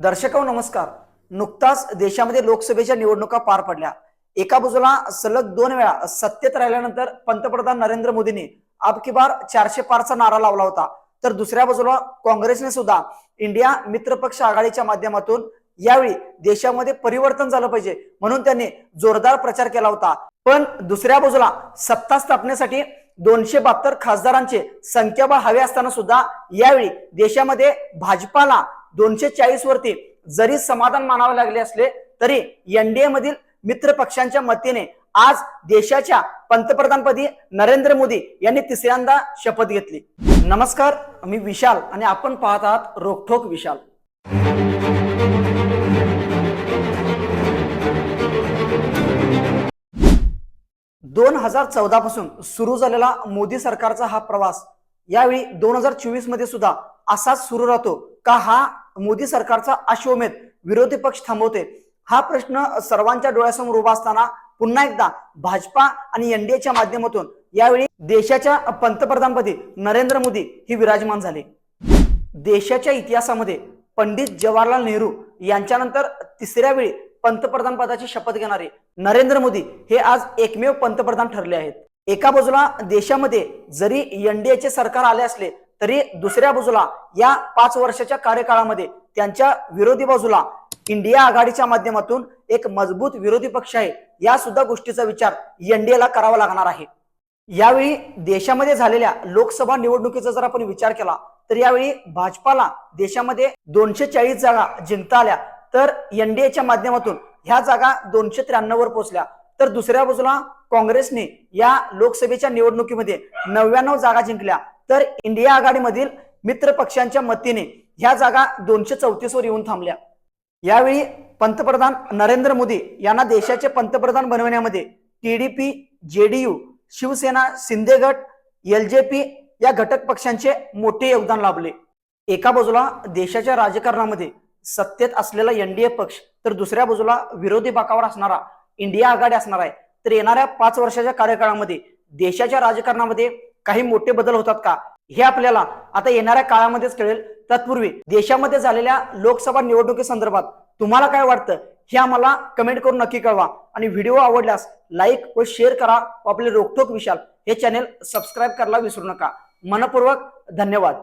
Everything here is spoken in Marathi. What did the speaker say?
दर्शक नमस्कार. नुकताच देशामध्ये लोकसभेच्या निवडणुका पार पडल्या. एका बाजूला सलग दोन वेळा सत्तेत राहिल्यानंतर पंतप्रधान नरेंद्र मोदींनी अब की बार चारशे पारचा नारा लावला होता. तर दुसऱ्या बाजूला काँग्रेसने सुद्धा इंडिया मित्रपक्ष आघाडीच्या माध्यमातून यावेळी देशामध्ये परिवर्तन झालं पाहिजे म्हणून त्यांनी जोरदार प्रचार केला होता. पण दुसऱ्या बाजूला सत्ता स्थापनेसाठी दोनशे बहात्तर खासदारांचे संख्याबळ हवे असताना सुद्धा यावेळी देशामध्ये भाजपाला दोनशे चाळीस वरती जरी समाधान मानावे लागले असले तरी एनडीए मधील मित्र पक्षांच्या मतीने आज देशाच्या पंतप्रधानपदी नरेंद्र मोदी यांनी तिसऱ्यांदा शपथ घेतली. नमस्कार मी विशाल आणि आपण पाहत आहात रोखोक विशाल. दोन हजार चौदा पासून सुरू झालेला मोदी सरकारचा हा प्रवास यावेळी दोन हजार चोवीसमध्ये सुद्धा असाच सुरू राहतो का हा मोदी सरकारचा अश्वमेध विरोधी पक्ष थांबवते. हा प्रश्न सर्वांच्या डोळ्यासमोर उभा असताना पुन्हा एकदा भाजपा आणि एनडीएच्या माध्यमातून यावेळी देशाच्या पंतप्रधानपदी नरेंद्र मोदी ही विराजमान झाले. देशाच्या इतिहासामध्ये पंडित जवाहरलाल नेहरू यांच्यानंतर तिसऱ्या वेळी पंतप्रधान पदाची शपथ घेणारे नरेंद्र मोदी हे आज एकमेव पंतप्रधान ठरले आहेत. एका बाजूला देशामध्ये जरी एनडीएचे सरकार आले असले तरी दुसऱ्या बाजूला या पाच वर्षाच्या कार्यकाळामध्ये त्यांच्या विरोधी बाजूला इंडिया आघाडीच्या माध्यमातून एक मजबूत विरोधी पक्ष आहे या सुद्धा गोष्टीचा विचार एनडीएला करावा लागणार आहे. यावेळी देशामध्ये झालेल्या लोकसभा निवडणुकीचा जर आपण विचार केला तर यावेळी भाजपाला देशामध्ये दोनशे चाळीस जागा जिंकता आल्या तर एनडीएच्या माध्यमातून ह्या जागा दोनशे त्र्याण्णव वर पोहोचल्या. तर दुसऱ्या बाजूला काँग्रेसने या लोकसभेच्या निवडणुकीमध्ये नव्याण्णव जागा जिंकल्या तर इंडिया आघाडीमधील मित्र पक्षांच्या मतीने ह्या जागा दोनशे चौतीसवर येऊन थांबल्या. यावेळी पंतप्रधान नरेंद्र मोदी यांना देशाचे पंतप्रधान बनवण्यामध्ये टीडीपी जेडीयू शिवसेना शिंदे गट एल जे पी या घटक पक्षांचे मोठे योगदान लाभले. एका बाजूला देशाच्या राजकारणामध्ये सत्तेत असलेला एनडीए पक्ष तर दुसऱ्या बाजूला विरोधी बाकावर असणारा इंडिया आघाडी असणार आहे. तर येणाऱ्या पाच वर्षाच्या कार्यकाळामध्ये देशाच्या राजकारणामध्ये काही मोठे बदल होतात का? हे आपल्याला आता येणाऱ्या काळामध्येच कळेल. तत्पूर्वी देशामध्ये झालेल्या लोकसभा निवडणुकीसंदर्भात तुम्हाला काय वाटतं? हे आम्हाला कमेंट करून नक्की कळवा. आणि व्हिडिओ आवडल्यास लाईक व शेअर करा. व आपले रोखोक विशाल हे चॅनेल सबस्क्राईब करायला विसरू नका. मनपूर्वक धन्यवाद.